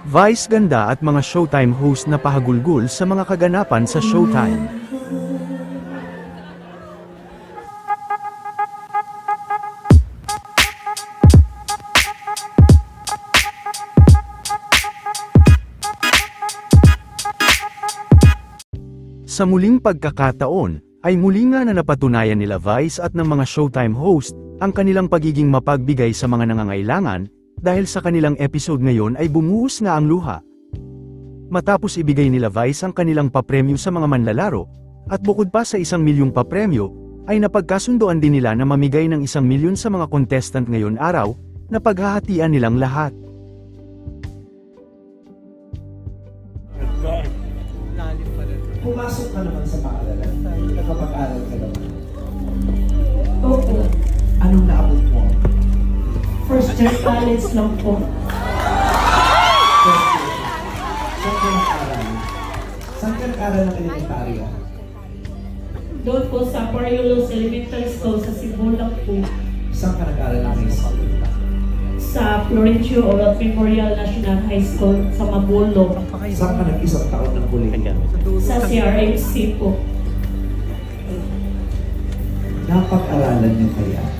Vice ganda at mga Showtime host na pahagulgul sa mga kaganapan sa Showtime. Sa muling pagkakataon, ay muli nga na napatunayan nila Vice at ng mga Showtime host, ang kanilang pagiging mapagbigay sa mga nangangailangan, dahil sa kanilang episode ngayon ay bumuhos nga ang luha. Matapos ibigay nila Vice ang kanilang papremyo sa mga manlalaro, at bukod pa sa isang milyong papremyo, ay napagkasundoan din nila na mamigay ng isang milyon sa mga contestant ngayon araw, na paghahatian nilang lahat. Pumasok ka naman sa paaralan. Nakapag-aral ka naman. Year college lang po. First year. Saan ka nag-aral? Saan ng elementarya? Doon po sa Pariulos Elementary School sa Cebu lang po. Saan ka nag-aral ng high school? Sa Florencio Oral Memorial National High School sa Mabulo. Saan ka nag-isang taon ng kolehiyo? Sa CRHC po. Napag-aralan niyo kaya?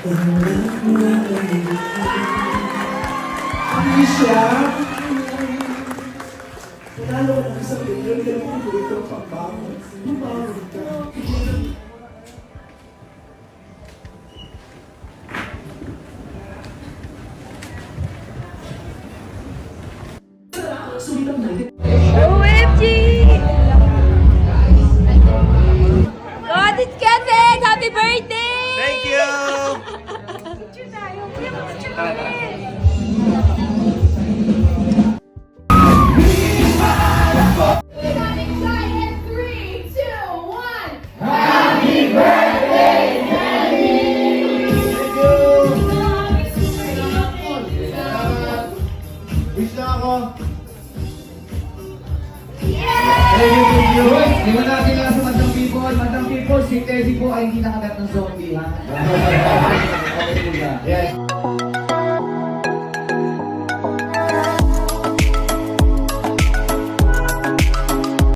Hindi siya. Nanalo ka ng isang milyon, kaya mo dito pa ba? Bumangon ka. OMG! One! Wish na ako. Thank you, thank you. Ba natin lang People? Madang People, si Teddy po ay hindi nakagat ng zombie, ha? Yes.